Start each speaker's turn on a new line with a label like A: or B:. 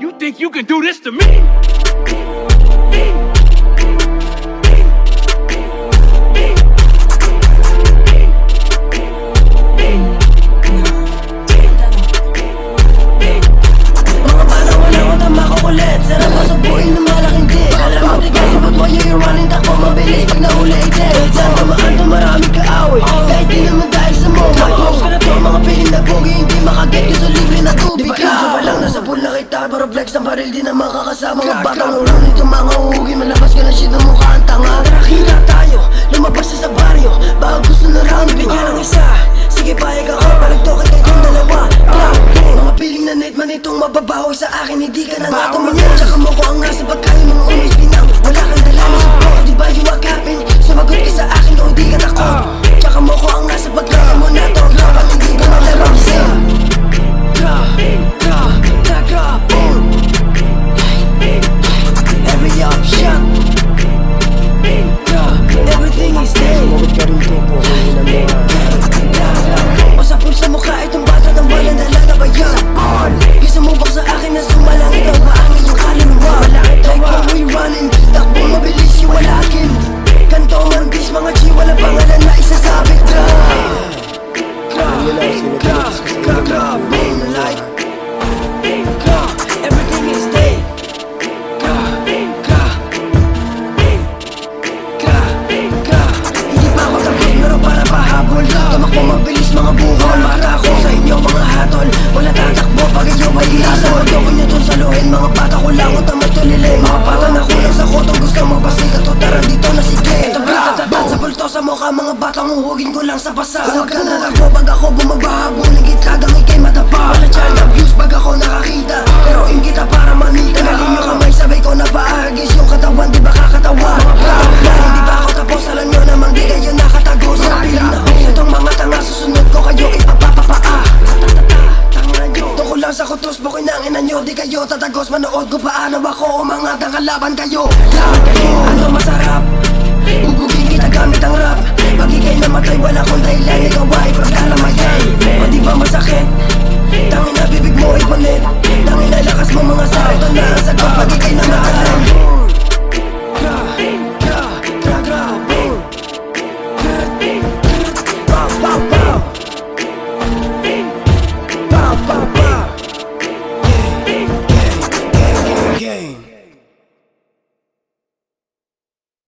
A: You think you can do this to me?
B: me. Flex ng baril di na makakasama Magbatang ulo nito mga ugi Malabas ka na shit ng mukha ang tanga. Kita Mga pata ko lang at ang matulilin Mga pata na kulang sa kotong gusto magpasikat O tara dito na sige Ito brata, sa bulto sa mukha Mga batang uhugin ko lang sa basa. Huwag ka na lang Utos mo kinanginan nyo, di kayo tatagos Manood ko paano ako umangat oh, ang kalaban kayo. Lahat kayo, ano masarap? Ubugin kita gamit ang rap. Pag ikay namatay, wala kong dahilan. Ikaw ay pagkalamayan O di ba masakit? game.